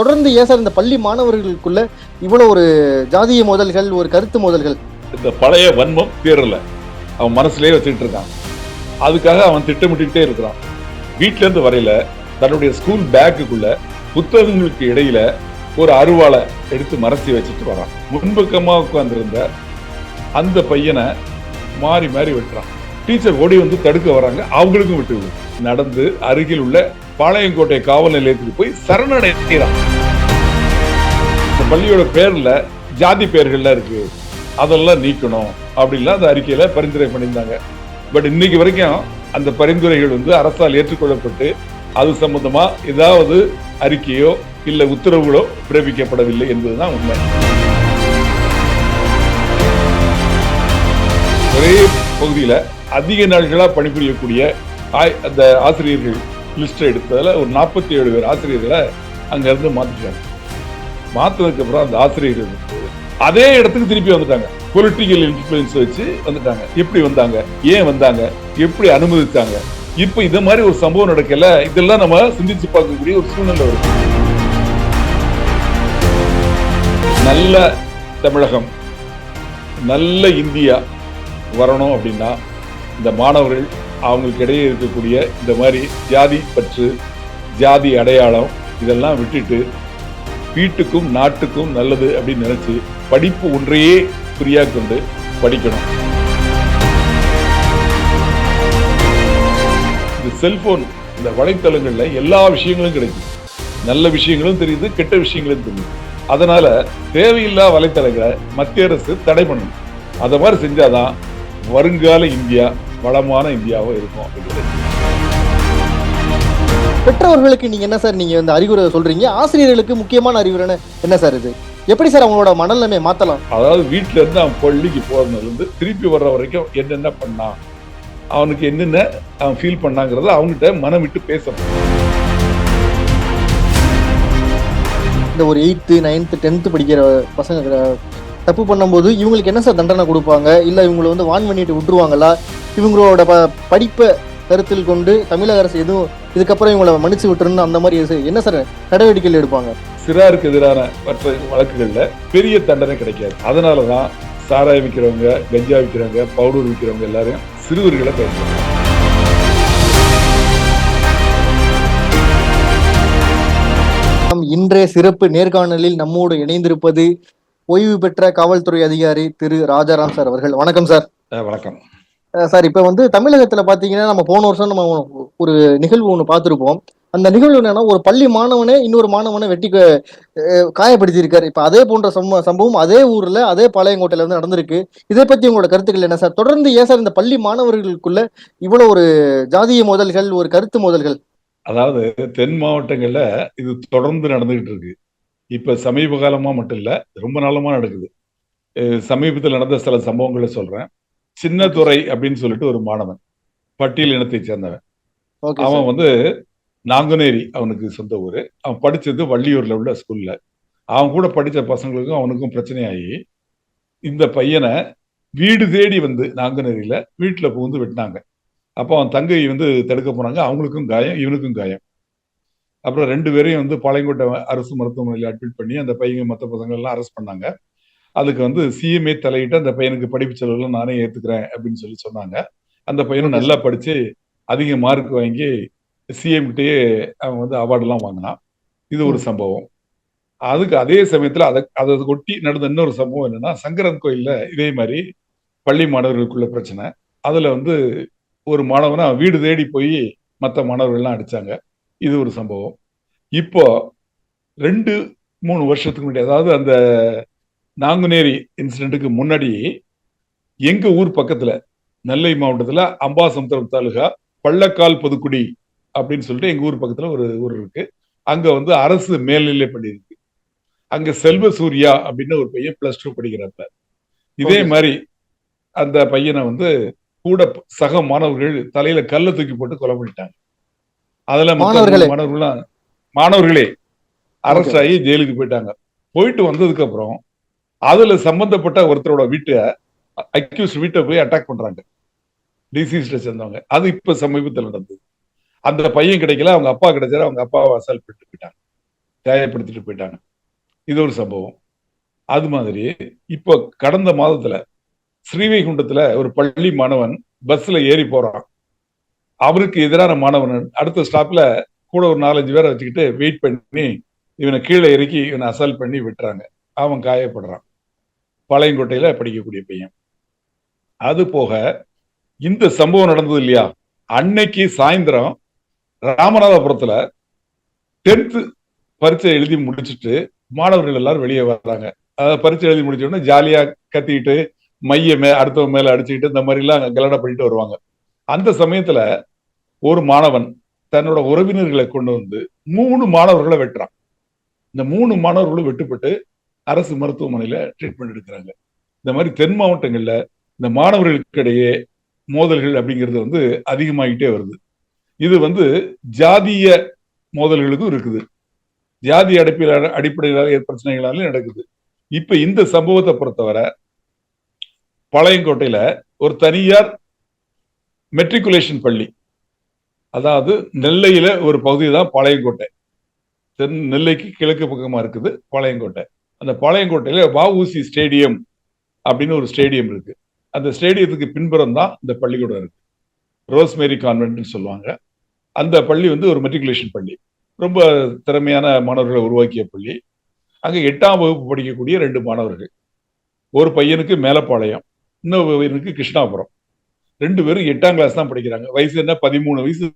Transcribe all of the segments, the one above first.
தொடர்ந்து ஏன் சார் இந்த பள்ளி மாணவர்களுக்குள்ள இவ்வளவு ஒரு ஜாதிய மோதல்கள் ஒரு கருத்து மோதல்கள்? இந்த பழைய வன்மம் தீரல அவன் மனசுலயே வச்சுக்கிட்டு இருக்கான். அதுக்காக அவன் திட்டமிட்டுட்டே இருக்கிறான். வீட்ல இருந்து வரையில தன்னுடைய ஸ்கூல் பேக்குக்குள்ள புத்தகங்களுக்கு இடையில ஒரு அருவாளை எடுத்து மறைச்சி வச்சுட்டு வரான். முன்பக்கமா உட்கார்ந்திருந்த அந்த பையனை மாறி மாறி வெட்டுறான். டீச்சர் ஓடி வந்து தடுக்க வராங்க. அவங்களுக்கும் விட்டு நடந்து அருகில் உள்ள பாளையங்கோட்டை காவல் நிலையத்துக்கு போய் சரணடைகிறான் இந்த பள்ளியோட பேர்ல ஜாதி பெயர்கள்லாம் இருக்கு. அதெல்லாம் நீக்கணும் அப்படின்லாம் அந்த அறிக்கையில பரிந்துரை பண்ணியிருந்தாங்க. பட் இன்னைக்கு வரைக்கும் அந்த பரிந்துரைகள் வந்து அரசால் ஏற்றுக்கொள்ளப்பட்டு அது சம்பந்தமா ஏதாவது அறிக்கையோ இல்ல உத்தரவுகளோ பிறப்பிக்கப்படவில்லை என்பதுதான் உண்மை. ஒரே பகுதியில் அதிக நாள்களாக பணிபுரியக்கூடிய ஆய்- அந்த ஆசிரியர்கள் லிஸ்ட்டை எடுத்ததில் ஒரு நாற்பத்தி ஏழு பேர் ஆசிரியர்களை அங்கேருந்து இருந்து மாத்திட்டாங்க அப்புறம் அந்த ஆசிரியர்கள் அதே இடத்துக்கு திருப்பி வந்துட்டாங்க. பொலிட்டிக்கல் இன்ஃப்ளூயன்ஸ் வச்சு வந்துட்டாங்க. எப்படி வந்தாங்க? ஏன் வந்தாங்க? எப்படி அனுமதித்தாங்க இப்போ இந்த மாதிரி ஒரு சம்பவம் நடக்கல. இதெல்லாம் நம்ம சிந்திச்சு பார்க்கக்கூடிய ஒரு சூழ்நிலை வருது. நல்ல தமிழகம் நல்ல இந்தியா வரணும் அப்படின்னா இந்த மாணவர்கள் அவங்களுக்கு இடையே இருக்கக்கூடிய இந்த மாதிரி ஜாதி பற்று ஜாதி அடையாளம் இதெல்லாம் விட்டுட்டு வீட்டுக்கும் நாட்டுக்கும் நல்லது அப்படின்னு நினைச்சு படிப்பு ஒன்றையே குறியா கொண்டு படிக்கணும். இந்த செல்போன் இந்த வலைத்தளங்கள்ல எல்லா விஷயங்களும் கிடைக்குது நல்ல விஷயங்களும் தெரியுது கெட்ட விஷயங்களும் தெரியுது. அதனால தேவையில்லா வலைத்தளங்களை மத்திய அரசு தடை பண்ணும் அதை மாதிரி செஞ்சாதான் வருங்கால இந்தியா வளமான இந்தியாவும் இருக்கும் அப்படிங்கிறது. பெற்றோர்களுக்கு நீங்க என்ன சார் நீங்க இந்த அறிவுரை சொல்றீங்க? ஆசிரியர்களுக்கு முக்கியமான அறிவுரை என்ன சார் இது? எப்படி சார் அவங்களோட மனநிலைமையை மாத்தலாம்? அதாவது வீட்ல இருந்து அவன் பள்ளிக்கு போறதுல இருந்து திருப்பி வர்ற வரைக்கும் என்னென்ன பண்ணான் அவனுக்கு என்னென்ன அவன் ஃபீல் பண்ணாங்கிறத அவன்கிட்ட மனம் விட்டு பேசணும். இந்த ஒரு எயித்து நைன்த்து டென்த்து படிக்கிற பசங்க தப்பு பண்ணும்போது இவங்களுக்கு என்ன சார் தண்டனை கொடுப்பாங்க? இல்ல இவங்களை வந்து வான் பண்ணிட்டு விட்டுருவாங்களா? இவங்களோட ப படிப்பை கருத்தில் கொண்டு தமிழக அரசு எதுவும் இதுக்கப்புறம் இவங்களை மன்னிச்சு விட்டுருன்னு அந்த மாதிரி என்ன சார் நடவடிக்கைகள் எடுப்பாங்க? சிறாருக்கு எதிரான மற்ற வழக்குகள்ல பெரிய தண்டனை கிடைக்காது. அதனாலதான் சாராயம் விற்கிறவங்க கஞ்சா விற்கிறவங்க பவுடர் விற்கிறவங்க எல்லாரும் சிறுவர்களை நம் இன்றைய சிறப்பு நேர்காணலில் நம்மோடு இணைந்திருப்பது ஓய்வு பெற்ற காவல்துறை அதிகாரி திரு ராஜாராம் சார் அவர்கள். வணக்கம் சார். வணக்கம். சார் இப்ப வந்து தமிழகத்துல பாத்தீங்கன்னா நம்ம போன வருஷம் நம்ம ஒரு நிகழ்வு ஒண்ணு பார்த்திருப்போம் அந்த நிகழ்வு என்னன்னா ஒரு பள்ளி மாணவனே இன்னொரு மாணவனை வெட்டி க- அஹ் காயப்படுத்தியிருக்காரு. இப்ப அதே போன்ற சம்ப- சம்பவம் அதே ஊர்ல அதே பாளையங்கோட்டையில வந்து நடந்திருக்கு. இதை பத்தி உங்களோட கருத்துக்கள் என்ன சார்? தொடர்ந்து ஏன் சார் இந்த பள்ளி மாணவர்களுக்குள்ள இவ்வளவு ஒரு ஜாதிய மோதல்கள் ஒரு கருத்து மோதல்கள்? அதாவது தென் மாவட்டங்கள்ல இது தொடர்ந்து நடந்துகிட்டு இருக்கு. இப்ப சமீப காலமா மட்டும் இல்ல ரொம்ப நாளமா நடக்குது. சமீபத்தில் நடந்த சில சம்பவங்களை சொல்றேன். சின்னத்துறை அப்படின்னு சொல்லிட்டு ஒரு மாணவன் பட்டியல் இனத்தை சேர்ந்தவன். அவன் வந்து நாங்குநேரி அவனுக்கு சொந்த ஊரு. அவன் படிச்சது வள்ளியூர்ல உள்ள ஸ்கூல்ல. அவன் கூட படிச்ச பசங்களுக்கும் அவனுக்கும் பிரச்சனையாகி இந்த பையனை வீடு தேடி வந்து நாங்குநேரியில வீட்டுல புகுந்து வெட்டினாங்க. அப்போ அவன் தங்கை வந்து தடுக்க போனாங்க. அவங்களுக்கும் காயம் இவனுக்கும் காயம். அப்புறம் ரெண்டு பேரையும் வந்து பாளையங்கோட்டை அரசு மருத்துவமனையில் அட்மிட் பண்ணி அந்த பையன் மற்ற பசங்க எல்லாம் அரெஸ்ட் பண்ணாங்க. அதுக்கு வந்து சிஎம்ஏ தலையிட்டு அந்த பையனுக்கு படிப்பு செலவுலாம் நானே ஏத்துக்கிறேன் அப்படின்னு சொல்லி சொன்னாங்க. அந்த பையனும் நல்லா படிச்சு அதிக மார்க் வாங்கி சிஎம் கிட்டயே அவன் வந்து அவார்டெல்லாம் வாங்கினான். இது ஒரு சம்பவம். அதுக்கு அதே சமயத்துல அதை அதை கொட்டி நடந்த இன்னொரு சம்பவம் என்னன்னா சங்கரன் கோயில்ல இதே மாதிரி பள்ளி மாணவர்களுக்குள்ள பிரச்சனை. அதுல வந்து ஒரு மாணவனை வீடு தேடி போய் மற்ற மாணவர்கள்லாம் அடிச்சாங்க. இது ஒரு சம்பவம். இப்போ ரெண்டு மூணு வருஷத்துக்கு முன்னாடி அதாவது அந்த நாங்குநேரி இன்சிடென்ட்டுக்கு முன்னாடி எங்க ஊர் பக்கத்துல நெல்லை மாவட்டத்துல அம்பாசமுத்திரம் தாலுகா பள்ளக்கால் புதுக்குடி அப்படின்னு சொல்லிட்டு எங்க ஊர் பக்கத்துல ஒரு ஊர் இருக்கு. அங்க வந்து அரசு மேல்நிலை பள்ளி இருக்கு. அங்க செல்வ சூர்யா அப்படின்னு ஒரு பையன் பிளஸ் டூ படிக்கிறப்ப இதே. மாதிரி அந்த பையனை வந்து கூட சக மாணவர்கள் தலையில கல்ல தூக்கி போட்டு கொலை பண்ணிட்டாங்க. அதுல மாணவர்களே? மாணவர்களே அரெஸ்ட். ஆகி ஜெயிலுக்கு போயிட்டாங்க. போயிட்டு வந்ததுக்கு அப்புறம் அதுல சம்பந்தப்பட்ட ஒருத்தரோட வீட்டை அக்யூஸ் வீட்டை போய் அட்டாக் பண்றாங்க. டிசிஸ்ட சேர்ந்தவங்க. அது இப்ப சமீபத்தில் நடந்தது. அந்த பையன் கிடைக்கல அவங்க அப்பா கிடைச்சாரு அவங்க அப்பாவை அசால்ட் பண்ணிட்டு போயிட்டாங்க. காயப்படுத்திட்டு போயிட்டாங்க. இது ஒரு சம்பவம். அது மாதிரி இப்போ கடந்த மாதத்துல ஸ்ரீவைகுண்டத்துல ஒரு பள்ளி மாணவன் பஸ்ல ஏறி போறான். அவருக்கு எதிரான மாணவன் அடுத்த ஸ்டாப்ல கூட ஒரு நாலஞ்சு பேரை வச்சுக்கிட்டு வெயிட் பண்ணி இவனை கீழே இறக்கி இவனை அசல் பண்ணி விட்டுறாங்க. அவன் காயப்படுறான். பழையங்கோட்டையில படிக்கக்கூடிய பையன். அது போக இந்த சம்பவம் நடந்தது இல்லையா? அன்னைக்கு சாயந்தரம் ராமநாதபுரத்துல டென்த் பரீட்சை எழுதி முடிச்சுட்டு மாணவர்கள் எல்லாரும் வெளியே வர்றாங்க அதாவது பரீட்சை எழுதி முடிச்ச உடனே ஜாலியா கத்திக்கிட்டு மைய மே அடுத்தவன் மேல அடிச்சுக்கிட்டு இந்த மாதிரி எல்லாம் கலடா பண்ணிட்டு வருவாங்க. அந்த சமயத்துல ஒரு மாணவன் தன்னோட உறவினர்களை கொண்டு வந்து மூணு மாணவர்களை வெட்டுறான். இந்த மூணு மாணவர்களும் வெட்டுப்பட்டு அரசு மருத்துவமனையில ட்ரீட்மெண்ட் எடுக்கிறாங்க. இந்த மாதிரி தென் மாவட்டங்கள்ல இந்த மாணவர்களுக்கு இடையே மோதல்கள் அப்படிங்கிறது வந்து அதிகமாகிட்டே வருது. இது வந்து ஜாதிய மோதல்களுக்கும் இருக்குது. ஜாதி அடிப்படையில அடிப்படையிலான பிரச்சனைகளாலும் நடக்குது. இப்ப இந்த சம்பவத்தை பொறுத்தவரை பழையங்கோட்டையில ஒரு தனியார் மெட்ரிகுலேஷன் பள்ளி. அதாவது நெல்லையில் ஒரு பகுதி தான் பாளையங்கோட்டை. தென் நெல்லைக்கு கிழக்கு பக்கமாக இருக்குது பாளையங்கோட்டை. அந்த பாளையங்கோட்டையில வஉசி ஸ்டேடியம் அப்படின்னு ஒரு ஸ்டேடியம் இருக்கு. அந்த ஸ்டேடியத்துக்கு பின்புறம் தான் இந்த பள்ளிக்கூடம் இருக்கு. ரோஸ்மேரி கான்வென்ட்னு சொல்லுவாங்க. அந்த பள்ளி வந்து ஒரு மெட்ரிகுலேஷன் பள்ளி. ரொம்ப திறமையான மாணவர்களை உருவாக்கிய பள்ளி. அங்கே எட்டாம் வகுப்பு படிக்கக்கூடிய ரெண்டு மாணவர்கள். ஒரு பையனுக்கு மேலப்பாளையம் இன்னொரு பையனுக்கு கிருஷ்ணாபுரம். ரெண்டு பேரும் எட்டாம் கிளாஸ் தான் படிக்கிறாங்க. வயசு என்ன? பதிமூணு வயசு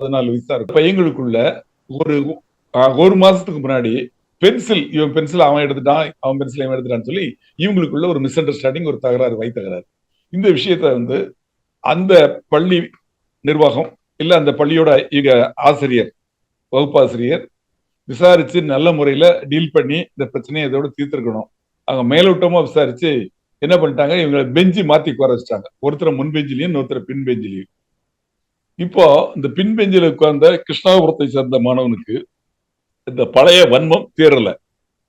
பதினாலு வயசு தான் இருக்கு. பையங்களுக்குள்ள ஒரு ஒரு மாசத்துக்கு முன்னாடி பென்சில் இவன் பென்சில் அவன் எடுத்துட்டான் அவன் பென்சில் இவன் எடுத்துட்டான்னு சொல்லி இவங்களுக்குள்ள ஒரு மிஸ் அண்டர்ஸ்டாண்டிங் ஒரு தகராறு வை தகராறு. இந்த விஷயத்த வந்து அந்த பள்ளி நிர்வாகம் இல்ல அந்த பள்ளியோட இங்க ஆசிரியர் வகுப்பாசிரியர் விசாரிச்சு நல்ல முறையில டீல் பண்ணி இந்த பிரச்சனையை இதோட தீர்த்திருக்கணும். அவங்க மேலோட்டமா விசாரிச்சு என்ன பண்ணிட்டாங்க? இவங்களை பெஞ்சு மாத்தி உட்கார வச்சிட்டாங்க. ஒருத்தரை முன் பெஞ்சிலையும் இன்னொருத்தரை பின் பெஞ்சிலையும் இப்போ இந்த பின் பெஞ்சில் உட்கார்ந்த கிருஷ்ணாபுரத்தை சேர்ந்த மாணவனுக்கு இந்த பழைய வன்மம் தீரல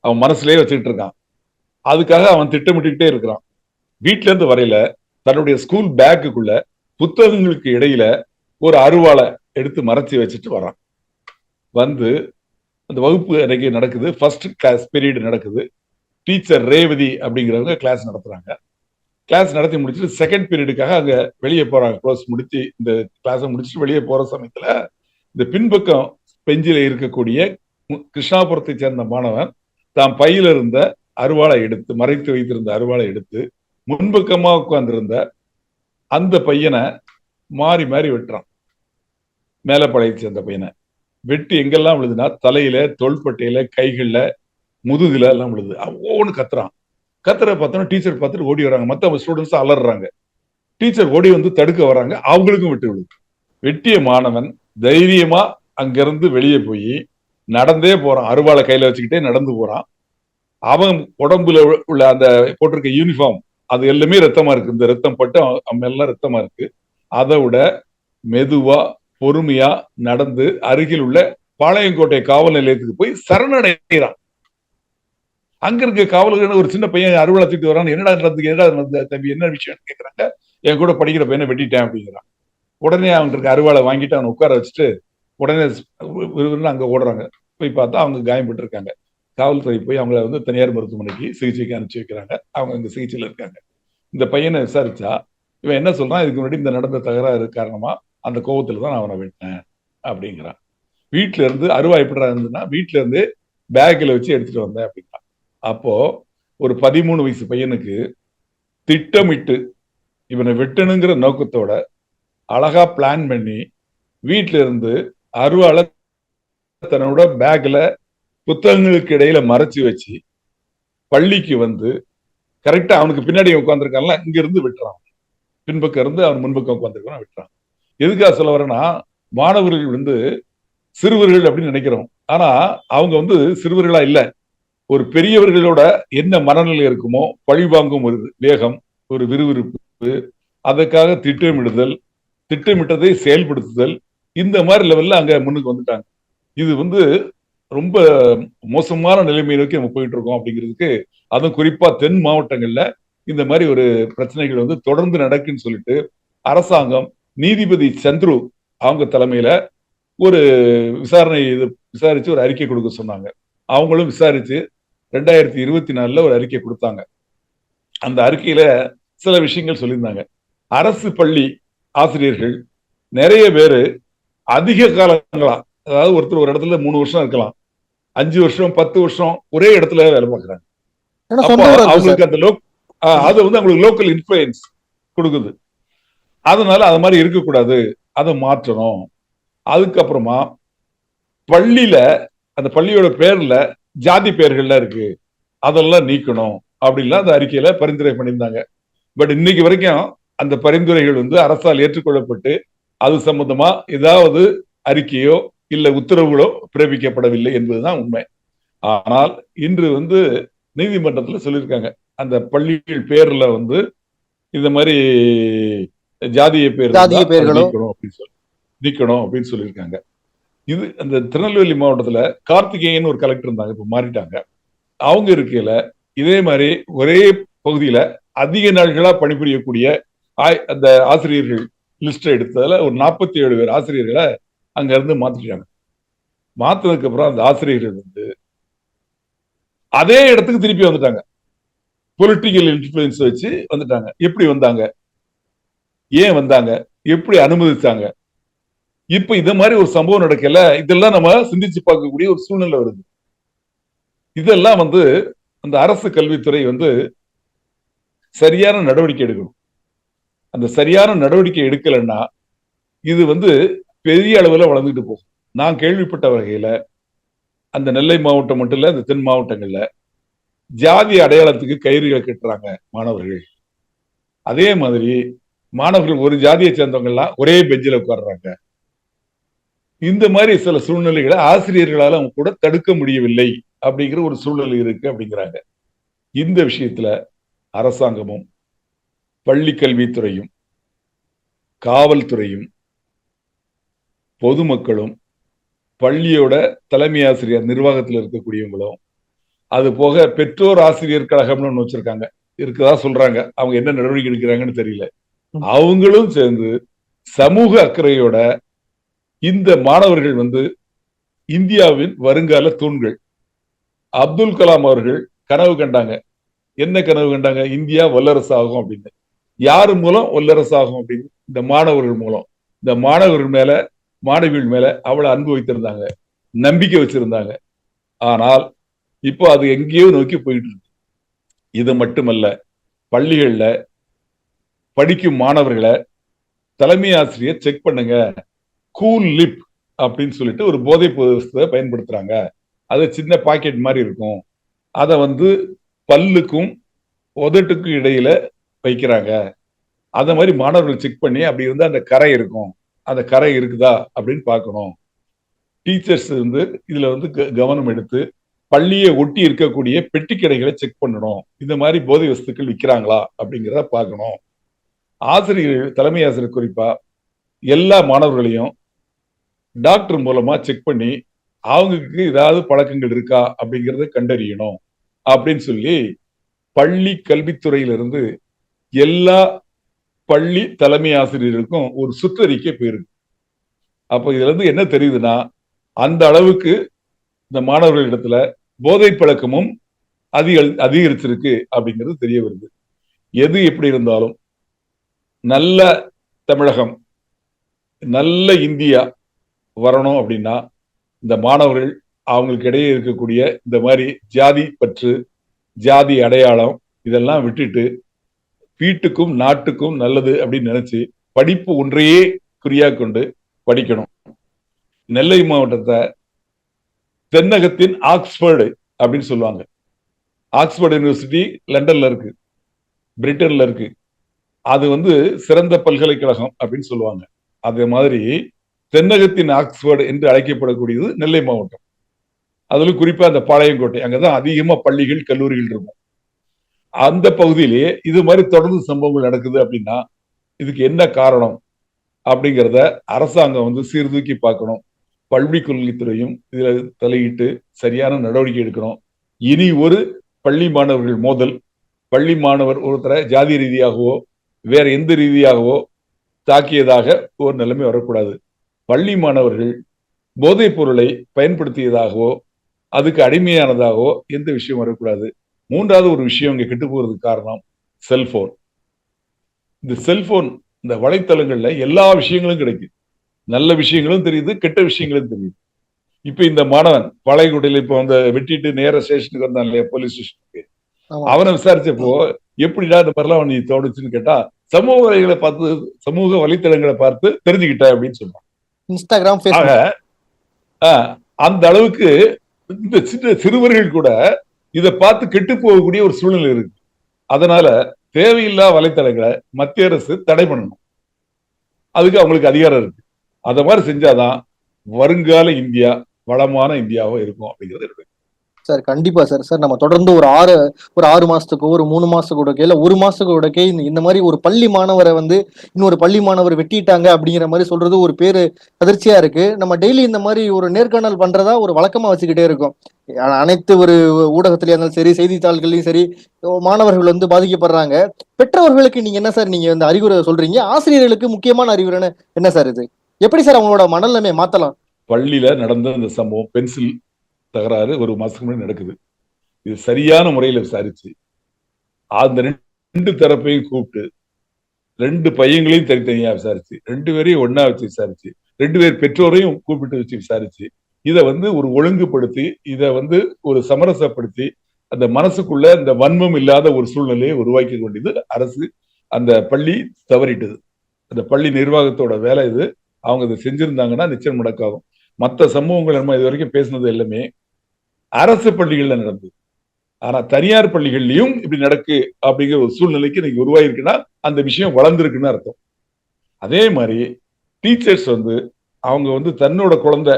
அவன் மனசுலயே வச்சுக்கிட்டு இருக்கான். அதுக்காக அவன் திட்டமிட்டுக்கிட்டே இருக்கிறான். வீட்ல இருந்து வரையில தன்னுடைய ஸ்கூல் பேக்குக்குள்ள புத்தகங்களுக்கு இடையில ஒரு அருவாளை எடுத்து மறைச்சி வச்சுட்டு வரான். வந்து அந்த வகுப்பு அன்னைக்கு நடக்குது. ஃபர்ஸ்ட் கிளாஸ் பீரியட் நடக்குது. டீச்சர் ரேவதி அப்படிங்கிறவங்க கிளாஸ் நடத்துறாங்க. கிளாஸ் நடத்தி முடிச்சுட்டு செகண்ட் பீரியடுக்காக அங்க வெளியே போறாங்க. க்ளோஸ் முடிச்சு இந்த கிளாஸை முடிச்சுட்டு வெளியே போற சமயத்துல இந்த பின்பக்கம் பெஞ்சில இருக்கக்கூடிய கிருஷ்ணாபுரத்தை சேர்ந்த மாணவன் தான் பையில இருந்த அருவாளை எடுத்து மறைத்து வைத்திருந்த அருவாளை எடுத்து முன்பக்கமா உட்கார்ந்திருந்த அந்த பையனை மாறி மாறி வெட்டுறான். மேலப்பாளையத்தை சேர்ந்த பையனை. வெட்டு எங்கெல்லாம் விழுதுன்னா தலையில தோள்பட்டையில கைகள்ல முதுகுல எல்லாம் விழுது. ஒவ்வொன்று கத்துறான். கத்துற பார்த்தோன்னா டீச்சர் பார்த்துட்டு ஓடி வராங்க. மத்த ஸ்டூடெண்ட்ஸ் அலறாங்க டீச்சர் ஓடி வந்து தடுக்க வராங்க. அவங்களுக்கும் விட்டு விழுது. வெட்டிய மாணவன் தைரியமா அங்கிருந்து வெளியே போய் நடந்தே போறான். அருவாளை கையில வச்சுக்கிட்டே நடந்து போறான். அவன் உடம்புல உள்ள அந்த போட்டிருக்க யூனிஃபார்ம் அது எல்லாமே ரத்தமா இருக்கு. இந்த ரத்தம் பட்டு அவன் எல்லாம் ரத்தமா இருக்கு. அதை விட மெதுவா பொறுமையா நடந்து அருகில் உள்ள பாளையங்கோட்டை காவல் நிலையத்துக்கு போய் சரணடைகிறான். அங்க இருக்க காவலர்கள் ஒரு சின்ன பையன் அருவாளை தூக்கிட்டு வரான். என்னடா நடந்தது என்னடா நடந்தது தம்பி? என்ன விஷயம்னு கேட்குறாங்க என் கூட படிக்கிற பையனை வெட்டிட்டேன் அப்படிங்கிறான். உடனே அவன் இருக்க அருவாளை வாங்கிட்டு அவனை உட்கார வச்சுட்டு உடனே விறுவிறுன்னு அங்க ஓடுறாங்க. போய் பார்த்தா அவங்க காயப்பட்டிருக்காங்க காவல்துறை போய் அவங்கள வந்து தனியார் மருத்துவமனைக்கு சிகிச்சைக்கு அனுப்பிச்சு வைக்கிறாங்க. அவங்க அங்கே சிகிச்சையில இருக்காங்க. இந்த பையனை விசாரிச்சா இவன் என்ன சொல்றான்? இதுக்கு முன்னாடி இந்த நடந்த தகராறு காரணமா அந்த கோவத்துல தான் நான் அவனை வெட்டினேன் அப்படிங்கிறான். வீட்டுல இருந்து அருவா எப்படிடா இருந்ததுன்னா வீட்டுல இருந்து பேக்ல வச்சு எடுத்துட்டு வந்தேன் அப்படிங்கிறான். அப்போ ஒரு பதிமூணு வயசு பையனுக்கு திட்டமிட்டு இவனை வெட்டணுங்கிற நோக்கத்தோட அழகா பிளான் பண்ணி வீட்டுல இருந்து அருவாளை தன்னோட பேக்ல புத்தகங்களுக்கு இடையில மறைச்சு வச்சு பள்ளிக்கு வந்து கரெக்டா அவனுக்கு பின்னாடி உட்காந்துருக்கான்ல இங்க இருந்து விட்டுறான். பின்பக்கம் இருந்து அவன் முன்பக்கம் உட்காந்துருக்கான் விட்டுறான். எதுக்காக சொல்ல வரேன்னா மாணவர்கள் வந்து சிறுவர்கள் அப்படின்னு நினைக்கிறோம். ஆனா அவங்க வந்து சிறுவர்களா இல்லை. ஒரு பெரியவர்களோட என்ன மனநிலை இருக்குமோ பழிவாங்கும் ஒரு வேகம் ஒரு விறுவிறுப்பு அதற்காக திட்டமிடுதல் திட்டமிட்டதை செயல்படுத்துதல் இந்த மாதிரி லெவல்ல அங்க முன்னுக்கு வந்துட்டாங்க. இது வந்து ரொம்ப மோசமான நிலைமையை நோக்கி நம்ம போயிட்டு இருக்கோம் அப்படிங்கிறதுக்கு அதுவும் குறிப்பா தென் மாவட்டங்கள்ல இந்த மாதிரி ஒரு பிரச்சனைகள் வந்து தொடர்ந்து நடக்குன்னு சொல்லிட்டு அரசாங்கம் நீதிபதி சந்துரு அவங்க தலைமையில ஒரு விசாரணை இது விசாரிச்சு ஒரு அறிக்கை கொடுக்க சொன்னாங்க. அவங்களும் விசாரிச்சு ரெண்டாயிரத்தி இருபத்தி நாலுல ஒரு அறிக்கை கொடுத்தாங்க. அந்த அறிக்கையில சில விஷயங்கள் சொல்லியிருந்தாங்க. அரசு பள்ளி ஆசிரியர்கள் நிறைய பேரு அதிக காலங்களா அதாவது ஒருத்தர் ஒரு இடத்துல மூணு வருஷம் இருக்கலாம் அஞ்சு வருஷம் பத்து வருஷம் ஒரே இடத்துல வேலை பார்க்கறாங்க. அவங்களுக்கு அந்த லோக் அது வந்து அவங்களுக்கு லோக்கல் இன்ஃபுளுயன்ஸ் கொடுக்குது. அதனால அது மாதிரி இருக்கக்கூடாது அதை மாற்றணும். அதுக்கப்புறமா பள்ளியில அந்த பள்ளியோட பேர்ல ஜாதி பெயர்கள்லாம் இருக்கு. அதெல்லாம் நீக்கணும் அப்படின்லாம் அந்த அறிக்கையில பரிந்துரை பண்ணியிருந்தாங்க. பட் இன்னைக்கு வரைக்கும் அந்த பரிந்துரைகள் வந்து அரசால் ஏற்றுக்கொள்ளப்பட்டு அது சம்பந்தமா ஏதாவது அறிக்கையோ இல்ல உத்தரவுகளோ பிறப்பிக்கப்படவில்லை என்பதுதான் உண்மை. ஆனால் இன்று வந்து நீதிமன்றத்துல சொல்லியிருக்காங்க. அந்த பள்ளிகள் பேர்ல வந்து இந்த மாதிரி ஜாதிய பேர். நீக்கணும் அப்படின்னு சொல்லி நீக்கணும் அப்படின்னு சொல்லியிருக்காங்க. இது அந்த திருநெல்வேலி மாவட்டத்துல கார்த்திகேயன் ஒரு கலெக்டர் இருந்தாங்க இப்ப மாறிட்டாங்க. அவங்க இருக்கையில இதே மாதிரி ஒரே பகுதியில அதிக நாட்களா பணிபுரியக்கூடிய ஆய்- அந்த ஆசிரியர்கள் லிஸ்ட் எடுத்ததுல ஒரு நாற்பத்தி ஏழு பேர் ஆசிரியர்களை அங்க இருந்து மாத்திட்டாங்க. மாத்தினதுக்கு அப்புறம் அந்த ஆசிரியர்கள் வந்து அதே இடத்துக்கு திருப்பி வந்துட்டாங்க. பொலிட்டிக்கல் இன்ஃபுளுன்ஸ் வச்சு வந்துட்டாங்க. எப்படி வந்தாங்க? ஏன் வந்தாங்க? எப்படி அனுமதிச்சாங்க? இப்ப இந்த மாதிரி ஒரு சம்பவம் நடக்கல இதெல்லாம் நம்ம சிந்திச்சு பார்க்கக்கூடிய ஒரு சூழ்நிலை வருது. இதெல்லாம் வந்து அந்த அரசு கல்வித்துறை வந்து சரியான நடவடிக்கை எடுக்கணும். அந்த சரியான நடவடிக்கை எடுக்கலைன்னா இது வந்து பெரிய அளவில் வளர்ந்துட்டு போகும். நான் கேள்விப்பட்ட வகையில அந்த நெல்லை மாவட்டம் மட்டும் இல்ல இந்த தென் மாவட்டங்கள்ல ஜாதி அடையாளத்துக்கு கயிறுகளை கட்டுறாங்க மாணவர்கள். அதே மாதிரி மாணவர்கள் ஒரு ஜாதியை சேர்ந்தவங்கள்லாம் ஒரே பெஞ்சில் உட்காடுறாங்க இந்த மாதிரி சில சூழ்நிலைகளை ஆசிரியர்களால அவங்க கூட தடுக்க முடியவில்லை அப்படிங்கிற ஒரு சூழ்நிலை இருக்கு அப்படிங்கிறாங்க. இந்த விஷயத்துல அரசாங்கமும் பள்ளி கல்வித்துறையும் காவல்துறையும் பொதுமக்களும் பள்ளியோட தலைமை ஆசிரியர் நிர்வாகத்தில் இருக்கக்கூடியவங்களும் அது போக பெற்றோர் ஆசிரியர் கழகம்னு ஒண்ணு வச்சிருக்காங்க. இருக்குதா சொல்றாங்க. அவங்க என்ன நடவடிக்கை எடுக்கிறாங்கன்னு தெரியல. அவங்களும் சேர்ந்து சமூக அக்கறையோட இந்த மாணவர்கள் வந்து இந்தியாவின் வருங்கால தூண்கள். அப்துல் கலாம் அவர்கள் கனவு கண்டாங்க. என்ன கனவு கண்டாங்க? இந்தியா வல்லரசு ஆகும் அப்படின்னு. யாரு மூலம் வல்லரசு ஆகும் அப்படின்னு? இந்த மாணவர்கள் மூலம். இந்த மாணவர்கள் மேல மாணவிகள் மேல அவ்வளவு அன்பு வைத்திருந்தாங்க. நம்பிக்கை வச்சிருந்தாங்க. ஆனால் இப்போ அது எங்கேயோ நோக்கி போயிட்டு இருக்கு. இது மட்டுமல்ல பள்ளிகள்ல படிக்கும் மாணவர்களை தலைமை ஆசிரியர் செக் பண்ணுங்க. கூல் லிப் அப்படின்னு சொல்லிட்டு ஒரு போதை புத்தகத்தை பயன்படுத்துறாங்க. அது சின்ன பாக்கெட் மாதிரி இருக்கும். அதை வந்து பல்லுக்கும் உதட்டுக்கும் இடையில வைக்கிறாங்க. அந்த மாதிரி மாணவர்கள் செக் பண்ணி அப்படி இருந்தால் அந்த கரை இருக்கும். அந்த கரை இருக்குதா அப்படின்னு பார்க்கணும். டீச்சர்ஸ் வந்து இதுல வந்து க- கவனம் எடுத்து பள்ளியை ஒட்டி இருக்கக்கூடிய பெட்டி கடைகளை செக் பண்ணணும். இந்த மாதிரி போதை வஸ்துக்கள் விற்கிறாங்களா அப்படிங்கிறத பார்க்கணும். ஆசிரியர்கள் தலைமை ஆசிரியர் குறிப்பா எல்லா மாணவர்களையும் டாக்டர் மூலமா செக் பண்ணி அவங்களுக்கு ஏதாவது பழக்கங்கள் இருக்கா அப்படிங்கிறத கண்டறியணும் அப்படின்னு சொல்லி பள்ளி கல்வித்துறையிலிருந்து எல்லா பள்ளி தலைமை ஆசிரியர்களுக்கும் ஒரு சுற்றறிக்கை போயிருக்கு. அப்போ இதுல இருந்து என்ன தெரியுதுன்னா அந்த அளவுக்கு இந்த மாணவர்களிடத்துல போதை பழக்கமும் அதிக அதிகரிச்சிருக்கு அப்படிங்கிறது தெரிய வருது. எது எப்படி இருந்தாலும் நல்ல தமிழகம் நல்ல இந்தியா வரணும் அப்படின்னா இந்த மாணவர்கள் அவங்களுக்கு இடையே இருக்கக்கூடிய இந்த மாதிரி ஜாதி பற்று ஜாதி அடையாளம் இதெல்லாம் விட்டுட்டு வீட்டுக்கும் நாட்டுக்கும் நல்லது அப்படின்னு நினைச்சு படிப்பு ஒன்றையே குறியா கொண்டு படிக்கணும். நெல்லை மாவட்டத்தை தென்னகத்தின் ஆக்ஸ்போர்டு அப்படின்னு சொல்லுவாங்க. ஆக்ஸ்போர்ட் யூனிவர்சிட்டி லண்டன்ல இருக்கு பிரிட்டன்ல இருக்கு. அது வந்து சிறந்த பல்கலைக்கழகம் அப்படின்னு சொல்லுவாங்க. அதே மாதிரி தென்னகத்தின் ஆக்ஸ்போர்டு என்று அழைக்கப்படக்கூடியது நெல்லை மாவட்டம். அதிலும் குறிப்பா அந்த பாளையங்கோட்டை. அங்கதான் அதிகமா பள்ளிகள் கல்லூரிகள் இருக்கும். அந்த பகுதியிலேயே இது மாதிரி தொடர்ந்து சம்பவங்கள் நடக்குது அப்படின்னா இதுக்கு என்ன காரணம் அப்படிங்கிறத அரசாங்கம் வந்து சீர்தூக்கி பார்க்கணும். பள்ளி கொள்கைத்துறையும் இதுல தலையிட்டு சரியான நடவடிக்கை எடுக்கணும். இனி ஒரு பள்ளி மாணவர்கள் மோதல் பள்ளி மாணவர் ஒருத்தரை ஜாதி ரீதியாகவோ வேற எந்த ரீதியாகவோ தாக்கியதாக ஒரு நிலைமை வரக்கூடாது. பள்ளி மாணவர்கள் போதைப் பொருளை பயன்படுத்தியதாகவோ அதுக்கு அடிமையானதாகவோ எந்த விஷயம் வரக்கூடாது. மூன்றாவது ஒரு விஷயம் இங்க கெட்டு போறதுக்கு காரணம் செல்போன். இந்த செல்போன் இந்த வலைத்தளங்கள்ல எல்லா விஷயங்களும் கிடைக்குது. நல்ல விஷயங்களும் தெரியுது கெட்ட விஷயங்களும் தெரியுது. இப்ப இந்த மாணவன் பழையகுடியில் இப்ப வந்து வெட்டிட்டு நேர ஸ்டேஷனுக்கு வந்தான் இல்லையா போலீஸ் ஸ்டேஷனுக்கு. அவனை விசாரிச்சப்போ எப்படிடா இந்த மாதிரிலாம் அவன் தோணுச்சுன்னு கேட்டா சமூக வலைகளை பார்த்து சமூக வலைத்தளங்களை பார்த்து தெரிஞ்சுக்கிட்ட அப்படின்னு சொல்றான் இன்ஸ்டாகிராம் அந்த அளவுக்கு இந்த சின்ன சிறுவர்கள் கூட இதை பார்த்து கெட்டு போகக்கூடிய ஒரு சூழ்நிலை இருக்கு. அதனால தேவையில்லா வலைத்தளங்களை மத்திய அரசு தடை பண்ணணும். அதுக்கு அவங்களுக்கு அதிகாரம் இருக்கு. அத மாதிரி செஞ்சாதான் வருங்கால இந்தியா வளமான இந்தியாவா இருக்கும் அப்படிங்கிறது சார் கண்டிப்பா சார். சார் நம்ம தொடர்ந்து ஒரு ஆறு ஒரு ஆறு மாசத்துக்கோ ஒரு மூணு மாசத்துக்கு கூட இல்ல ஒரு மாசத்துக்கு கூட இந்த இந்த மாதிரி ஒரு பள்ளி மாணவரை வந்து இன்னொரு பள்ளி மாணவர் வெட்டிட்டாங்க அப்படிங்கிற மாதிரி சொல்றது ஒரு பேரு அதிர்ச்சியா இருக்கு. நம்ம டெய்லி இந்த மாதிரி ஒரு நேர்காணல் பண்றதா ஒரு வழக்கமா வச்சுக்கிட்டே இருக்கும். அனைத்து ஒரு ஊடகத்திலயும் இருந்தாலும் சரி செய்தித்தாள்கள்லயும் சரி மாணவர்கள் வந்து பாதிக்கப்படுறாங்க. பெற்றோர்களுக்கு நீங்க என்ன சார் நீங்க இந்த அறிவுரை சொல்றீங்க? ஆசிரியர்களுக்கு முக்கியமான அறிவுரை என்ன சார் இது? எப்படி சார் அவங்களோட மனநிலைமை மாத்தலாம்? பள்ளியில நடந்த இந்த சம்பவம் பென்சில் தகராறு ஒரு மாசத்துக்கு முன்னாடி நடக்குது. இது சரியான முறையில விசாரிச்சு அந்த ரெண்டு தரப்பையும் கூப்பிட்டு ரெண்டு பையங்களையும் தனித்தனியா விசாரிச்சு ரெண்டு பேரையும் ஒன்னா வச்சு விசாரிச்சு ரெண்டு பேர் பெற்றோரையும் கூப்பிட்டு வச்சு விசாரிச்சு இதை வந்து ஒரு ஒழுங்குபடுத்தி இதை வந்து ஒரு சமரசப்படுத்தி அந்த மனசுக்குள்ள இந்த வன்மம் இல்லாத ஒரு சூழ்நிலையை உருவாக்கி கொண்டது. அரசு அந்த பள்ளி தவறிட்டது. அந்த பள்ளி நிர்வாகத்தோட வேலை இது. அவங்க இதை செஞ்சிருந்தாங்கன்னா நிச்சயம் நடக்காகும். மற்ற சம்பவங்கள் நம்ம இது வரைக்கும் பேசினது எல்லாமே அரசு பள்ளிகள்ல நடந்தது. ஆனா தனியார் பள்ளிகள்லயும் இப்படி நடக்கு அப்படிங்கிற ஒரு சூழ்நிலைக்கு இன்னைக்கு உருவாயிருக்குன்னா அந்த விஷயம் வளர்ந்துருக்குன்னு அர்த்தம். அதே மாதிரி டீச்சர்ஸ் வந்து அவங்க வந்து தன்னோட குழந்தை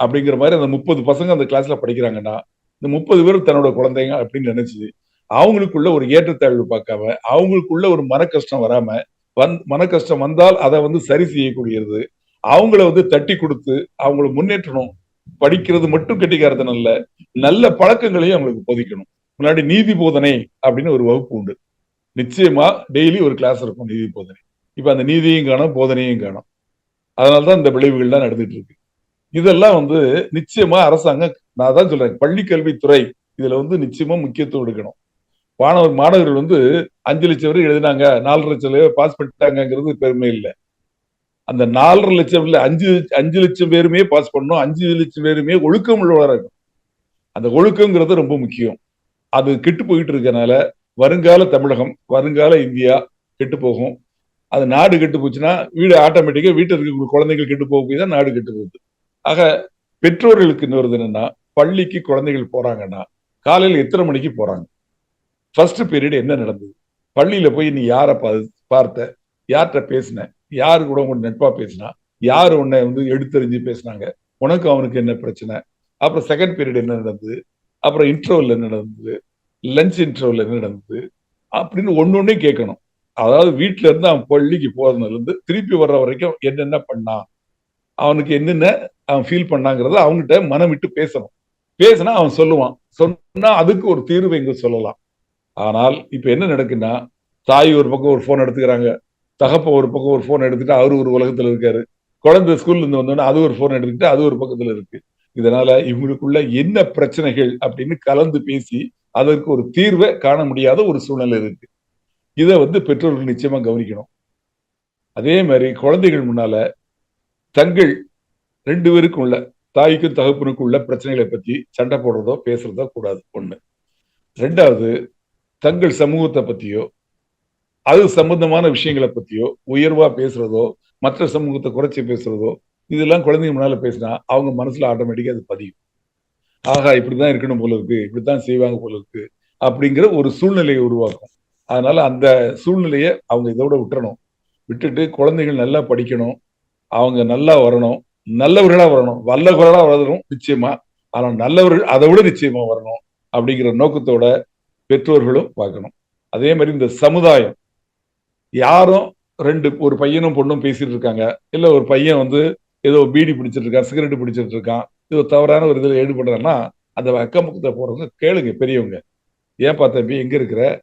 அப்படிங்கிற மாதிரி அந்த முப்பது பசங்க அந்த கிளாஸ்ல படிக்கிறாங்கன்னா இந்த முப்பது பேரும் தன்னோட குழந்தைங்க அப்படின்னு நினைச்சு அவங்களுக்குள்ள ஒரு ஏற்றத்தாழ்வு பார்க்காம அவங்களுக்குள்ள ஒரு மன கஷ்டம் வராம வந் மன கஷ்டம் வந்தால் அதை வந்து சரி செய்யக்கூடியது. அவங்கள வந்து தட்டி கொடுத்து அவங்கள முன்னேற்றணும் படிக்கிறது மட்டும் கெட்டிக்காரத்தனம் இல்ல நல்ல பழக்கங்களையும் அவங்களுக்கு போதிக்கணும். முன்னாடி நீதி போதனை அப்படின்னு ஒரு வகுப்பு உண்டு. நிச்சயமா டெய்லி ஒரு கிளாஸ் இருக்கும் நீதி போதனை. இப்ப அந்த நீதியும் காணும் போதனையும் காணும். அதனாலதான் இந்த விளைவுகள்லாம் நடந்துட்டு இருக்கு இதெல்லாம் வந்து நிச்சயமா அரசாங்கம் நான் தான் சொல்றேன் பள்ளி கல்வித்துறை இதுல வந்து நிச்சயமா முக்கியத்துவம் எடுக்கணும் மாணவர் மாணவர்கள் வந்து அஞ்சு லட்சம் வரை எழுதினாங்க நாலரை லட்சம் பாஸ் பண்ணிட்டாங்கிறது பெருமை இல்லை. அந்த நாலரை லட்சம் இல்லை அஞ்சு அஞ்சு லட்சம் பேருமே பாஸ் பண்ணணும் அஞ்சு லட்சம் பேருமே ஒழுக்கம் உள்ளவராக இருக்கும் அந்த ஒழுக்கங்கிறது ரொம்ப முக்கியம். அது கெட்டு போயிட்டு இருக்கனால வருங்கால தமிழகம் வருங்கால இந்தியா கெட்டு போகும். அது நாடு கெட்டு போச்சுன்னா வீடு ஆட்டோமேட்டிக்காக வீட்டில் இருக்கக்கூடிய குழந்தைகள் கெட்டு போக போய் தான் நாடு கெட்டு போகுது. ஆக பெற்றோர்களுக்கு இன்னொரு என்னன்னா பள்ளிக்கு குழந்தைகள் போறாங்கன்னா காலையில் எத்தனை மணிக்கு போறாங்க? ஃபர்ஸ்ட் பீரியட் என்ன நடந்தது? பள்ளியில போய் நீ யாரை பார்த்த? யார்கிட்ட பேசின? யாரு கூட உங்க நட்பா பேசினா? யார் உன்னை வந்து எடுத்தறிஞ்சு பேசினாங்க? உனக்கு அவனுக்கு என்ன பிரச்சனை? அப்புறம் செகண்ட் பீரியட் என்ன நடந்தது? அப்புறம் இன்டர்வல் என்ன நடந்தது? லஞ்ச் இன்டர்வல் என்ன நடந்தது? அப்படின்னு ஒன்று ஒன்றே கேட்கணும். அதாவது வீட்டுல இருந்து அவன் பள்ளிக்கு போறதுலேருந்து திருப்பி வர்ற வரைக்கும் என்னென்ன பண்ணான் அவனுக்கு என்னென்ன அவன் ஃபீல் பண்ணாங்கிறத அவங்ககிட்ட மனம் விட்டு பேசணும். பேசினா அவன் சொல்லுவான். சொன்னா அதுக்கு ஒரு தீர்வு இங்க சொல்லலாம். ஆனால் இப்ப என்ன நடக்குன்னா தாய் ஒரு பக்கம் ஒரு போன் எடுத்துக்கிறாங்க. தகப்ப ஒரு பக்கம் ஒரு ஃபோன் எடுத்துட்டு அவரு ஒரு உலகத்துல இருக்காரு. குழந்தை ஸ்கூல்ல இருந்து வந்தோடனே அது ஒரு ஃபோன் எடுத்துக்கிட்டு அது ஒரு பக்கத்துல இருக்கு. இதனால இவங்களுக்குள்ள என்ன பிரச்சனைகள் அப்படின்னு கலந்து பேசி அதற்கு ஒரு தீர்வை காண முடியாத ஒரு சூழ்நிலை இருக்கு. இதை வந்து பெற்றோர்கள் நிச்சயமா கவனிக்கணும். அதே மாதிரி குழந்தைகள் முன்னால தங்கள் ரெண்டு பேருக்கும் உள்ள தாய்க்கும் தகப்பனுக்கும் உள்ள பிரச்சனைகளை பத்தி சண்டை போடுறதோ பேசுறதோ கூடாது. ஒண்ணு. ரெண்டாவது தங்கள் சமூகத்தை பத்தியோ அது சம்பந்தமான விஷயங்களை பத்தியோ உயர்வா பேசுறதோ மற்ற சமூகத்தை குறைச்சி பேசுறதோ இதெல்லாம் குழந்தைங்க முன்னால பேசினா அவங்க மனசுல ஆட்டோமேட்டிக்கா அது பதியும். ஆகா இப்படிதான் இருக்கணும் போல இருக்கு இப்படித்தான் செய்வாங்க போல இருக்கு அப்படிங்கிற ஒரு சூழ்நிலையை உருவாக்கும். அதனால அந்த சூழ்நிலையை அவங்க இதோட விட்டுறணும். விட்டுட்டு குழந்தைகள் நல்லா படிக்கணும் அவங்க நல்லா வரணும் நல்லவர்களா வரணும் வல்லவர்களா வரணும் நிச்சயமா ஆனா நல்லவர்கள் அதை விட நிச்சயமா வரணும் அப்படிங்கிற நோக்கத்தோட பெற்றோர்களும் பார்க்கணும். அதே மாதிரி இந்த சமுதாயம் யாரும் ரெண்டு ஒரு பையனும் பொண்ணும் பேசிட்டு இருக்காங்க. இல்ல ஒரு பையன் வந்து ஏதோ பீடி பிடிச்சிட்டு இருக்கான் சிகரெட் பிடிச்சிட்டு இருக்கான் இது தவறான ஒரு இதில் ஈடுபடுறான்னா அந்த அக்கம் பக்கத்தை போறவங்க கேளுங்க பெரியவங்க. ஏன் தம்பி எங்க இருக்கிற?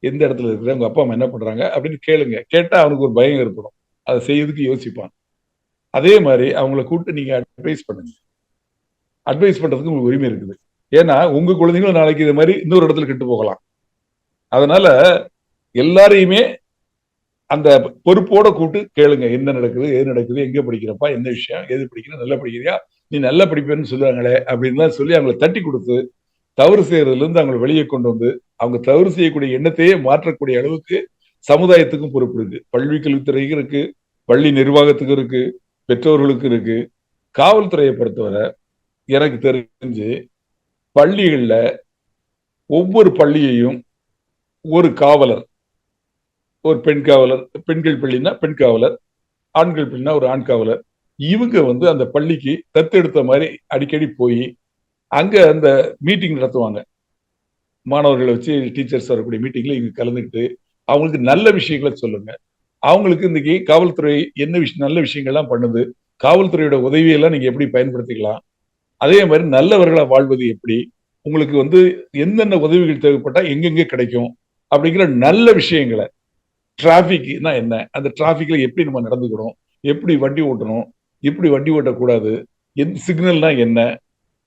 எந்த இடத்துல இருக்கிற? உங்க அப்பா அம்மா என்ன பண்றாங்க? அப்படின்னு கேளுங்க. கேட்டா அவனுக்கு ஒரு பயம் ஏற்படும். அதை செய்யறதுக்கு யோசிப்பான். அதே மாதிரி அவங்கள கூப்பிட்டு நீங்க அட்வைஸ் பண்ணுங்க. அட்வைஸ் பண்றதுக்கு உங்களுக்கு உரிமை இருக்குது. ஏன்னா உங்க குழந்தைங்களும் நாளைக்கு இது மாதிரி இன்னொரு இடத்துல கெட்டு போகலாம். அதனால எல்லாரையுமே அந்த பொறுப்போட கூப்பிட்டு கேளுங்க என்ன நடக்குது எது நடக்குது எங்க படிக்கிறப்பா என்ன விஷயம் எது படிக்கிற நல்லா படிக்கிறியா நீ நல்லா படிப்பேன்னு சொல்லுவாங்களே அப்படின்லாம் சொல்லி அவங்களை தட்டி கொடுத்து தவறு செய்யறதுல இருந்து அவங்களை வெளியே கொண்டு வந்து அவங்க தவறு செய்யக்கூடிய எண்ணத்தையே மாற்றக்கூடிய அளவுக்கு சமுதாயத்துக்கும் பொறுப்பு இருக்கு. பள்ளி கல்வித்துறைக்கு இருக்கு பள்ளி நிர்வாகத்துக்கு இருக்கு பெற்றோர்களுக்கு இருக்கு. காவல்துறையை பொறுத்தவரை எனக்கு தெரிஞ்சு பள்ளிகளில் ஒவ்வொரு பள்ளியையும் ஒரு காவலர் ஒரு பெண் காவலர் பெண்கள் பள்ளினா பெண் காவலர் ஆண்கள் பள்ளினா ஒரு ஆண் காவலர். இவங்க வந்து அந்த பள்ளிக்கு தத்தெடுத்த மாதிரி அடிக்கடி போய் அங்க அந்த மீட்டிங் நடத்துவாங்க. மாணவர்களை வச்சு டீச்சர்ஸ் வரக்கூடிய மீட்டிங்ல இங்க கலந்துக்கிட்டு அவங்களுக்கு நல்ல விஷயங்களை சொல்லுங்க. அவங்களுக்கு இன்னைக்கு காவல்துறை என்ன விஷயம் நல்ல விஷயங்கள்லாம் பண்ணுது காவல்துறையோட உதவியெல்லாம் நீங்க எப்படி பயன்படுத்திக்கலாம்? அதே மாதிரி நல்லவர்களா வாழ்வது எப்படி? உங்களுக்கு வந்து என்னென்ன உதவிகள் தேவைப்பட்டா எங்கெங்க கிடைக்கும்? அப்படிங்கிற நல்ல விஷயங்களை டிராஃபிக்னா என்ன? அந்த டிராஃபிக்ல எப்படி நம்ம நடந்துக்கணும்? எப்படி வண்டி ஓட்டணும்? எப்படி வண்டி ஓட்டக்கூடாது? எந்த சிக்னல்னா என்ன?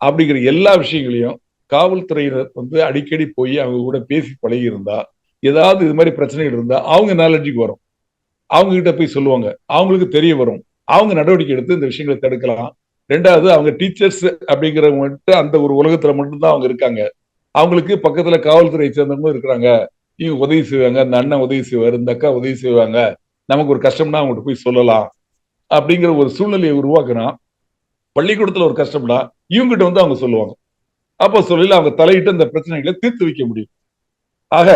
அப்படிங்கிற எல்லா விஷயங்களையும் காவல்துறையினர் வந்து அடிக்கடி போய் அவங்க கூட பேசி பழகி இருந்தா ஏதாவது இது மாதிரி பிரச்சனைகள் இருந்தா அவங்க நாலெட்ஜுக்கு வரும். அவங்க கிட்ட போய் சொல்லுவாங்க. அவங்களுக்கு தெரிய வரும். அவங்க நடவடிக்கை எடுத்து இந்த விஷயங்களை தடுக்கலாம். ரெண்டாவது அவங்க டீச்சர்ஸ் அப்படிங்கிறவங்க மட்டும் அந்த ஒரு உலகத்துல மட்டும்தான் அவங்க இருக்காங்க. அவங்களுக்கு பக்கத்துல காவல்துறை சேர்ந்தவங்களும் இருக்கிறாங்க. இவங்க உதவி செய்வாங்க அந்த அண்ணன் உதவி செய்வார் இந்த அக்கா உதவி செய்வாங்க. நமக்கு ஒரு கஷ்டம்னா அவங்ககிட்ட போய் சொல்லலாம். அப்படிங்கிற ஒரு சூழ்நிலையை உருவாக்குனா பள்ளிக்கூடத்துல ஒரு கஷ்டம்னா இவங்ககிட்ட வந்து அவங்க சொல்லுவாங்க. அப்போ சொல்லல அவங்க தலையிட்டு அந்த பிரச்சனைகளை தீர்த்து வைக்க முடியும். ஆக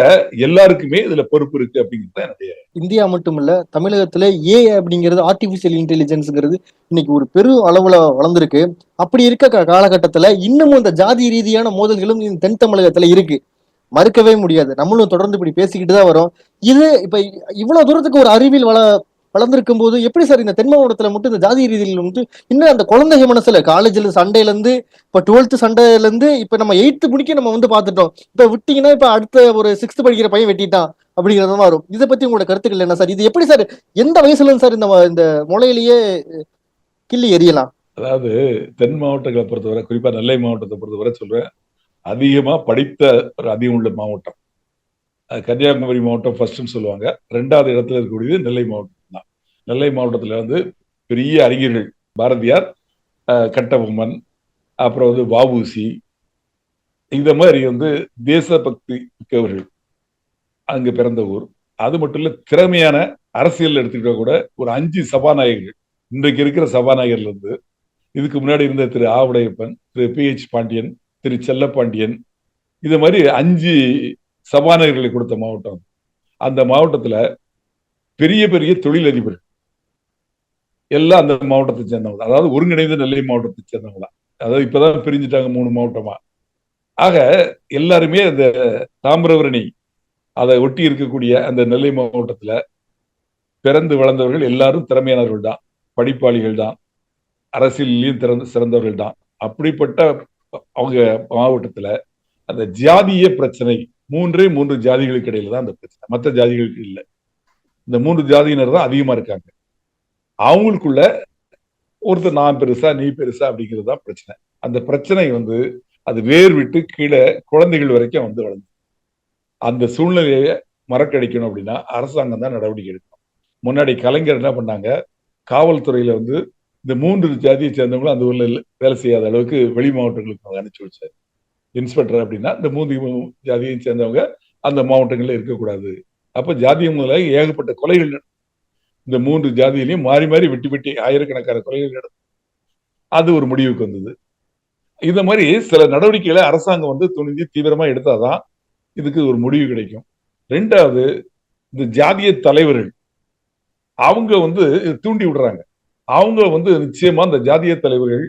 எல்லாருக்குமே இதுல பொறுப்பு இருக்கு அப்படிங்கிறது என்னுடைய இந்தியா மட்டும் இல்ல தமிழகத்துல ஏ அப்படிங்கிறது ஆர்டிபிஷியல் இன்டெலிஜென்ஸ்ங்கிறது இன்னைக்கு ஒரு பெரும் அளவுல வளர்ந்துருக்கு. அப்படி இருக்க காலகட்டத்துல இன்னமும் இந்த ஜாதி ரீதியான மோதல்களும் தென் தமிழகத்துல இருக்கு. மறுக்கவே முடியாது. நம்மளும் தொடர்ந்து இப்படி பேசிக்கிட்டு தான் வரோம். இது இப்ப இவ்வளவு தூரத்துக்கு ஒரு அறிவியல் வள வளர்ந்திருக்கும் போது எப்படி சார் இந்த தென் மாவட்டத்துல மட்டும் இந்த ஜாதி ரீதியில் வந்து இன்னும் அந்த குழந்தைங்க மனசுல காலேஜ்ல சண்டையில இருந்து இப்ப டுவெல்த் சண்டையில இருந்து இப்ப நம்ம எயித்து முடிக்க நம்ம வந்து பாத்துட்டோம் இப்ப விட்டீங்கன்னா இப்ப அடுத்த ஒரு சிக்ஸ்த் படிக்கிற பையன் வெட்டிட்டான் அப்படிங்கிறது வரும். இதை பத்தி உங்களோட கருத்துக்கள் என்ன சார்? இது எப்படி சார் எந்த வயசுல சார் இந்த இந்த முளையிலேயே கிள்ளி எரியலாம்? அதாவது தென் மாவட்டங்களை பொறுத்தவரை குறிப்பா நெல்லை மாவட்டத்தை பொறுத்தவரை சொல்றேன். அதிகமாக படித்த ஒரு அதிகம் உள்ள மாவட்டம் கன்னியாகுமரி மாவட்டம் ஃபர்ஸ்ட்னு சொல்லுவாங்க. ரெண்டாவது இடத்துல இருக்கக்கூடியது நெல்லை மாவட்டம் தான். நெல்லை மாவட்டத்தில் வந்து பெரிய அறிஞர்கள் பாரதியார் கட்டபொம்மன் அப்புறம் வந்து வஉசி இந்த மாதிரி வந்து தேசபக்தி மிக்கவர்கள் அங்க பிறந்த ஊர். அது மட்டும் இல்லை திறமையான அரசியல் எடுத்துக்கிட்டா கூட ஒரு அஞ்சு சபாநாயகர்கள். இன்றைக்கு இருக்கிற சபாநாயகர்லேருந்து இதுக்கு முன்னாடி இருந்த திரு ஆவுடையப்பன் திரு பி ஹெச் பாண்டியன் திரு செல்லப்பாண்டியன். இது மாதிரி அஞ்சு சபாநாயகர்களை கொடுத்த மாவட்டம். அந்த மாவட்டத்துல பெரிய பெரிய தொழிலதிபர் எல்லாம் அந்த மாவட்டத்தை சேர்ந்தவங்க அதாவது ஒருங்கிணைந்த நெல்லை மாவட்டத்தை சேர்ந்தவங்க தான். அதாவது இப்பதான் பிரிஞ்சுட்டாங்க மூணு மாவட்டமா. ஆக எல்லாருமே அந்த தாமிரபரணி அதை ஒட்டி இருக்கக்கூடிய அந்த நெல்லை மாவட்டத்துல பிறந்து வளர்ந்தவர்கள் எல்லாரும் திறமையானவர்கள் தான். படிப்பாளிகள் தான். அரசியலையும் திறந்து சிறந்தவர்கள் தான். அப்படிப்பட்ட அவங்க மாவட்டத்துல அந்த ஜாதிய பிரச்சனை மூன்றே மூன்று ஜாதிகளுக்கு இடையில தான் அந்த பிரச்சனை. மற்ற ஜாதிகளுக்கு இல்லை. இந்த மூன்று ஜாதியினர் தான் அதிகமா இருக்காங்க. அவங்களுக்குள்ள ஒருத்தர் நான் பெருசா நீ பெருசா அப்படிங்கிறது தான் பிரச்சனை. அந்த பிரச்சனை வந்து அது வேர் விட்டு கீழே குழந்தைகள் வரைக்கும் வந்து வளர்ந்து. அந்த சூழ்நிலையை மறக்கடிக்கணும் அப்படின்னா அரசாங்கம் தான் நடவடிக்கை எடுக்கணும். முன்னாடி கலைஞர் என்ன பண்ணாங்க? காவல்துறையில வந்து இந்த மூன்று ஜாதியை சேர்ந்தவங்களும் அந்த ஊர்ல வேலை செய்யாத அளவுக்கு வெளி மாவட்டங்களுக்கு அவங்க அனுப்பிச்சு வச்சார். இன்ஸ்பெக்டர் அப்படின்னா இந்த மூன்று ஜாதியை சேர்ந்தவங்க அந்த மாவட்டங்கள்ல இருக்கக்கூடாது. அப்போ ஜாதிய முதலாக ஏகப்பட்ட கொலைகள் நடக்கும். இந்த மூன்று ஜாதியிலையும் மாறி மாறி வெட்டி வெட்டி ஆயிரக்கணக்கான கொலைகள் நடக்கும். அது ஒரு முடிவுக்கு வந்தது. இந்த மாதிரி சில நடவடிக்கைகளை அரசாங்கம் வந்து துணிஞ்சு தீவிரமா எடுத்தாதான் இதுக்கு ஒரு முடிவு கிடைக்கும். ரெண்டாவது இந்த ஜாதிய தலைவர்கள் அவங்க வந்து தூண்டி விடுறாங்க. அவங்க வந்து நிச்சயமா அந்த ஜாதிய தலைவர்கள்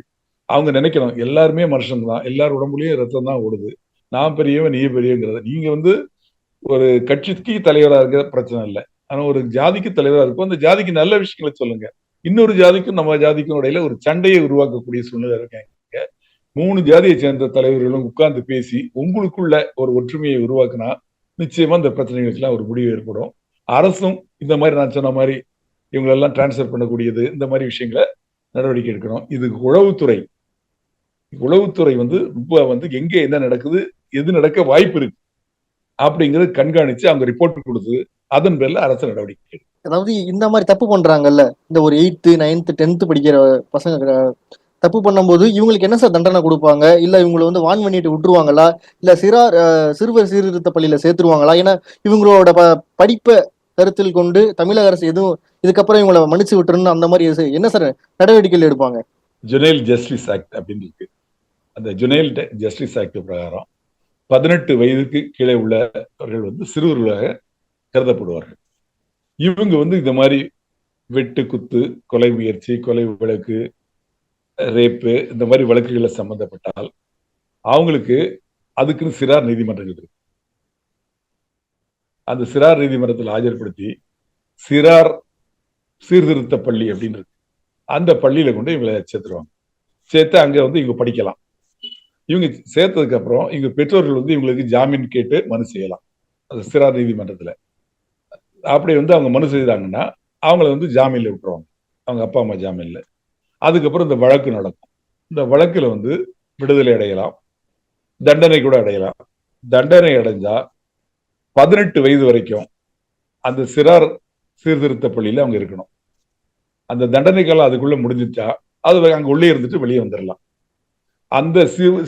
அவங்க நினைக்கணும். எல்லாருமே மனுஷன் தான். எல்லார் உடம்புலயும் ரத்தம் தான் ஓடுது. நான் பெரியவன் நீ பெரியங்கிறத நீங்க வந்து ஒரு கட்சிக்கு தலைவரா இருக்க பிரச்சனை இல்லை. ஆனா ஒரு ஜாதிக்கு தலைவரா இருக்கும் அந்த ஜாதிக்கு நல்ல விஷயங்களை சொல்லுங்க. இன்னொரு ஜாதிக்கும் நம்ம ஜாதிக்கும் இடையில ஒரு சண்டையை உருவாக்கக்கூடிய சூழ்நிலை இருக்காங்க மூணு ஜாதியை சேர்ந்த தலைவர்களும் உட்கார்ந்து பேசி உங்களுக்குள்ள ஒரு ஒற்றுமையை உருவாக்குனா நிச்சயமா இந்த பிரச்சனைகளுக்கெல்லாம் ஒரு முடிவு ஏற்படும். அரசும் இந்த மாதிரி நான் சொன்ன மாதிரி இவங்களெல்லாம் டிரான்ஸ்ஃபர் பண்ணக்கூடியது இந்த மாதிரி விஷயங்களை நடவடிக்கை எடுக்கணும். இதுக்கு உளவுத்துறை. உளவுத்துறை வந்து ரொம்ப வந்து எங்கே என்ன நடக்குது எது நடக்க வாய்ப்பு இருக்கு அப்படிங்கறது கண்காணிச்சு அவங்க ரிப்போர்ட் கொடுத்து அதன் பேர்ல அரசு நடவடிக்கை அதாவது இந்த மாதிரி தப்பு பண்றாங்கல்ல இந்த ஒரு எயித்து நைன்த்து டென்த்து படிக்கிற பசங்க தப்பு பண்ணும்போது இவங்களுக்கு என்ன சார் தண்டனை கொடுப்பாங்க? இல்ல இவங்களை வந்து வான் பண்ணிட்டு விட்டுருவாங்களா? இல்ல சிறார் சிறுவர் சீர்திருத்த பள்ளியில சேர்த்துருவாங்களா? ஏன்னா இவங்களோட ப- படிப்பை கருத்தில் கொண்டு தமிழக அரசு எதுவும் இதுக்கப்புறம் இவங்களை மன்னிச்சு விட்டுருன்னு அந்த மாதிரி என்ன சார் நடவடிக்கைகள் எடுப்பாங்க? ஜுனைல் ஜஸ்டிஸ் ஆக்ட் அப்படின்னு இருக்கு. அந்த ஜுனைல் ஜஸ்டிஸ் ஆக்ட் பிரகாரம் பதினெட்டு வயதுக்கு கீழே உள்ளவர்கள் வந்து சிறுவர்களாக கருதப்படுவார்கள். இவங்க வந்து இந்த மாதிரி வெட்டு குத்து கொலை முயற்சி கொலை வழக்கு ரேப்பு இந்த மாதிரி வழக்குகளில் சம்பந்தப்பட்டால் அவங்களுக்கு அதுக்குன்னு சிறார் நீதிமன்றங்கள் இருக்கு. அந்த சிறார் நீதிமன்றத்தில் ஆஜர்படுத்தி சிறார் சீர்திருத்த பள்ளி அப்படின்னு இருக்கு. அந்த பள்ளியில கொண்டு இவங்களை சேர்த்துருவாங்க. சேர்த்து அங்க வந்து இவங்க படிக்கலாம். இவங்க சேர்த்ததுக்கு அப்புறம் இவங்க பெற்றோர்கள் வந்து இவங்களுக்கு ஜாமீன் கேட்டு மனு செய்யலாம். அது சிறார் நீதிமன்றத்துல அப்படி வந்து அவங்க மனு செய்தாங்கன்னா அவங்கள வந்து ஜாமீன்ல விட்டுருவாங்க. அவங்க அப்பா அம்மா ஜாமீன்ல. அதுக்கப்புறம் இந்த வழக்கு நடக்கும். இந்த வழக்குல வந்து விடுதலை அடையலாம். தண்டனை கூட அடையலாம். தண்டனை அடைஞ்சா பதினெட்டு வயது வரைக்கும் அந்த சிறார் சீர்திருத்த பள்ளியில அவங்க இருக்கணும். அந்த தண்டனை காலம் அதுக்குள்ள முடிஞ்சிட்டா அது அங்க உள்ளே இருந்துட்டு வெளியே வந்துடலாம் அந்த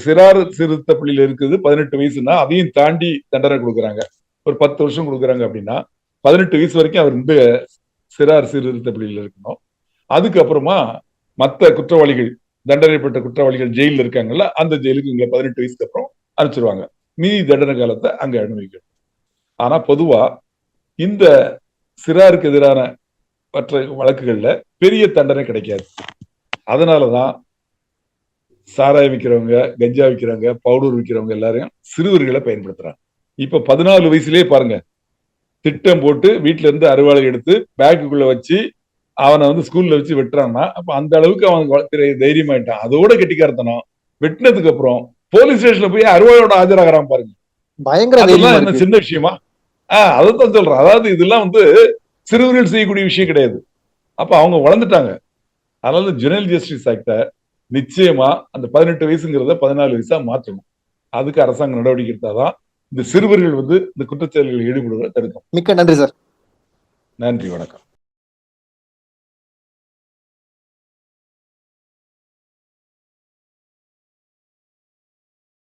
சிறார் சீர்திருத்த பள்ளியில இருக்குது பதினெட்டு வயசுனா அதையும் தாண்டி தண்டனை கொடுக்குறாங்க. ஒரு பத்து வருஷம் கொடுக்குறாங்க அப்படின்னா பதினெட்டு வயசு வரைக்கும் அவர் இந்த சிறார் சீர்திருத்த பள்ளியில இருக்கணும். அதுக்கப்புறமா மத்த குற்றவாளிகள் தண்டனை பெற்ற குற்றவாளிகள் ஜெயிலில் இருக்காங்கல்ல அந்த ஜெயிலுக்கு இங்க பதினெட்டு வயசுக்கு அப்புறம் அனுப்பிச்சிருவாங்க. மீதி தண்டனை காலத்தை அங்க அனுபவிக்கணும். ஆனா பொதுவா இந்த சிறாருக்கு எதிரான மற்ற வழக்குகள்ல பெரிய தண்டனை கிடைக்காது. அதனாலதான் சாராயம் விற்கிறவங்க கஞ்சா விற்கிறவங்க பவுடர் விற்கிறவங்க எல்லாரையும் சிறுவர்களை பயன்படுத்துறாங்க. இப்ப பதினாலு வயசுலயே பாருங்க. திட்டம் போட்டு வீட்டுல இருந்து அறுவாளை எடுத்து பேக்குக்குள்ள வச்சு அவனை வந்து ஸ்கூல்ல வச்சு வெட்டுறான்னா அப்ப அந்த அளவுக்கு அவன் தைரியமாயிட்டான் அதோட கெட்டிக்காரத்தனம் வெட்டினதுக்கு அப்புறம் போலீஸ் ஸ்டேஷன்ல போய் அறுவாளோட ஆஜராகிறான் பாருங்க. பயங்கர என்ன சின்ன விஷயமா? ஆஹ் அதைத்தான் சொல்றேன். அதாவது இதெல்லாம் வந்து சிறுவர்கள் செய்யக்கூடிய விஷயம் கிடையாது. அப்ப அவங்க வளர்ந்துட்டாங்க. அதனால ஜுனல் ஜஸ்டிஸ் ஆக்ட நிச்சயமா அந்த பதினெட்டு வயசுங்கிறத பதினாலு வயசா மாற்றணும். அதுக்கு அரசாங்கம் நடவடிக்கை எடுத்தாதான் இந்த சிறுவர்கள் வந்து இந்த குற்றச்செயல்களில் ஈடுபடுவதை தடுக்கும். மிக்க நன்றி சார். நன்றி வணக்கம்.